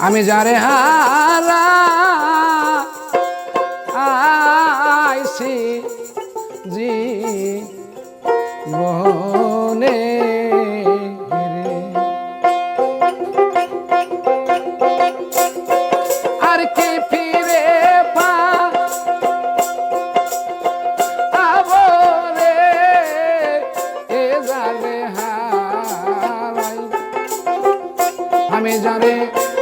আমি যারে হারা আইসি জি মনে আর কে ফিরে পা আবরে এ জানে হারাই। আমি জানে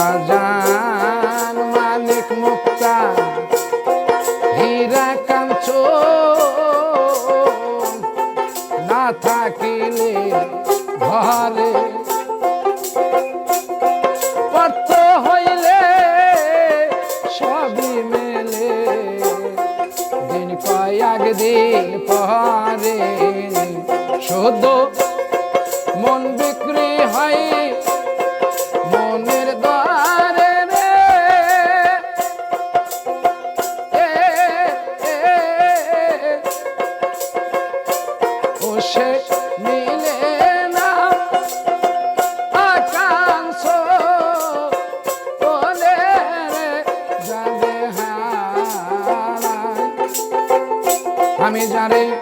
বাজান মালিক মুখ shouting.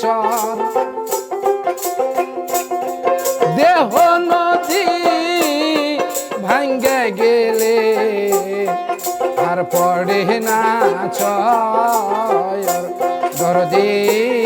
চর দেহ নদী ভাঙ্গে গেলে আর পড়ে না চর দরদী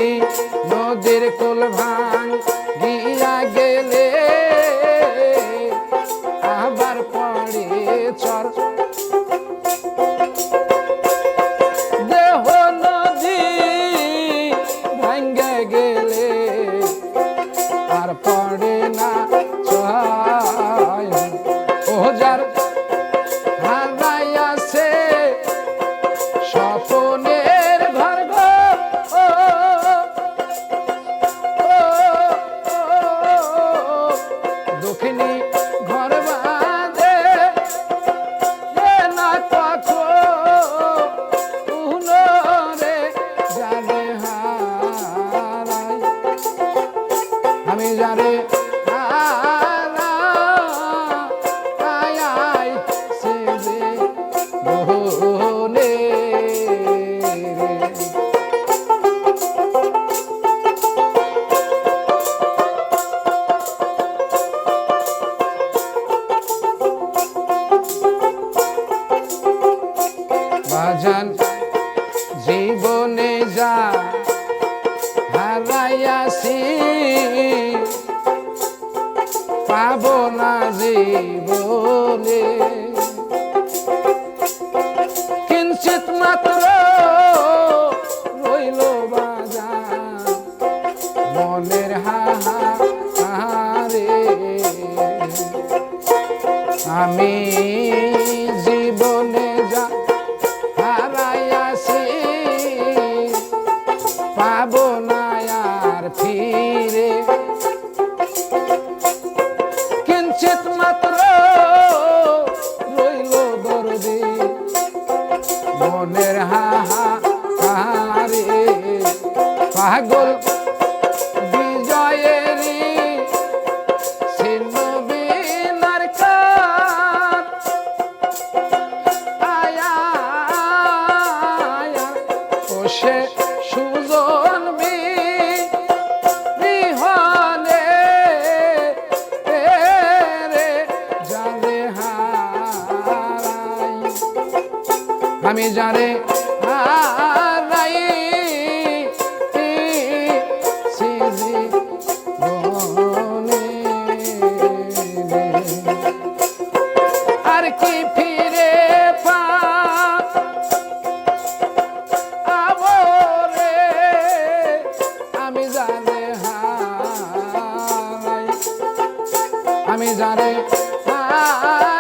বাজান জীবনে যা হারাইয়াছি পাব না জীবনে। কিঞ্চিত মাত্র করবে মনের আমি যারে আর কি ফিরে পা আমি জানে আমি জানে হা